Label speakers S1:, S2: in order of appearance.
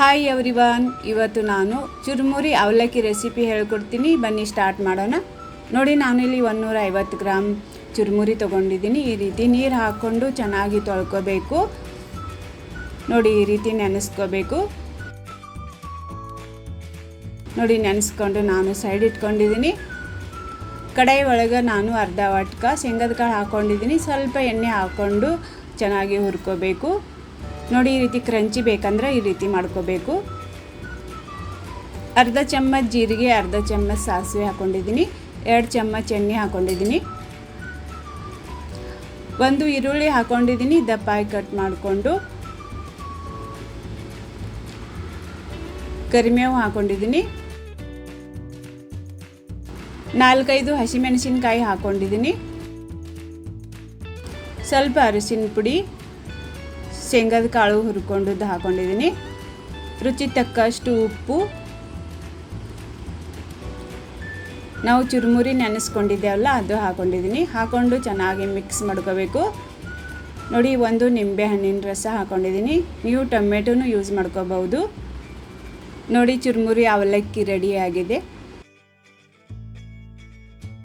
S1: Hi everyone ಇವತ್ತು ನಾನು ಚುರುಮುರಿ ಅವಲಕ್ಕಿ ರೆಸಿಪಿ ಹೇಳ್ಕೊಡ್ತೀನಿ. ಬನ್ನಿ ಸ್ಟಾರ್ಟ್ ಮಾಡೋಣ. ನೋಡಿ, ನಾನಿಲ್ಲಿ ಒಂದೂರ ಐವತ್ತು ಗ್ರಾಮ್ ಚುರುಮುರಿ ತೊಗೊಂಡಿದ್ದೀನಿ. ಈ ರೀತಿ ನೀರು ಹಾಕ್ಕೊಂಡು ಚೆನ್ನಾಗಿ ತೊಳ್ಕೊಬೇಕು. ನೋಡಿ, ಈ ರೀತಿ ನೆನೆಸ್ಕೋಬೇಕು. ನೋಡಿ, ನೆನೆಸ್ಕೊಂಡು ನಾನು ಸೈಡ್ ಇಟ್ಕೊಂಡಿದ್ದೀನಿ. ಕಡಾಯಿ ಒಳಗೆ ನಾನು ಅರ್ಧ ವಾಟ್ಕ ಶೇಂಗದ ಕಾಳು ಹಾಕ್ಕೊಂಡಿದ್ದೀನಿ. ಸ್ವಲ್ಪ ಎಣ್ಣೆ ಹಾಕ್ಕೊಂಡು ಚೆನ್ನಾಗಿ ಹುರ್ಕೋಬೇಕು. ನೋಡಿ ಈ ರೀತಿ ಕ್ರಂಚಿ ಬೇಕಂದ್ರೆ ಈ ರೀತಿ ಮಾಡ್ಕೋಬೇಕು. ಅರ್ಧ ಚಮ್ಮಚ್ ಜೀರಿಗೆ, ಅರ್ಧ ಚಮ್ಮಚ್ ಸಾಸಿವೆ ಹಾಕ್ಕೊಂಡಿದ್ದೀನಿ ಎರಡು ಚಮ್ಮಚ್ ಎಣ್ಣೆ ಹಾಕ್ಕೊಂಡಿದ್ದೀನಿ ಒಂದು ಈರುಳ್ಳಿ ಹಾಕ್ಕೊಂಡಿದ್ದೀನಿ ದಪ್ಪಾಗಿ ಕಟ್ ಮಾಡಿಕೊಂಡು ಕರಿಮೇವು ಹಾಕ್ಕೊಂಡಿದ್ದೀನಿ ನಾಲ್ಕೈದು ಹಸಿಮೆಣಸಿನ್ಕಾಯಿ ಹಾಕ್ಕೊಂಡಿದ್ದೀನಿ ಸ್ವಲ್ಪ ಅರಿಶಿನ ಪುಡಿ. ಶೇಂಗದ ಕಾಳು ಹುರ್ಕೊಂಡದ್ದು ಹಾಕೊಂಡಿದ್ದೀನಿ. ರುಚಿ ತಕ್ಕಷ್ಟು ಉಪ್ಪು. ನಾವು ಚುರುಮುರಿ ನೆನೆಸ್ಕೊಂಡಿದ್ದೇವಲ್ಲ, ಅದು ಹಾಕೊಂಡಿದ್ದೀನಿ. ಹಾಕ್ಕೊಂಡು ಚೆನ್ನಾಗಿ ಮಿಕ್ಸ್ ಮಾಡ್ಕೋಬೇಕು. ನೋಡಿ, ಒಂದು ನಿಂಬೆ ಹಣ್ಣಿನ ರಸ ಹಾಕ್ಕೊಂಡಿದ್ದೀನಿ ನೀವು ಟೊಮೆಟೊನು ಯೂಸ್ ಮಾಡ್ಕೋಬಹುದು. ನೋಡಿ, ಚುರುಮುರಿ ಅವಲಕ್ಕಿ ರೆಡಿ ಆಗಿದೆ.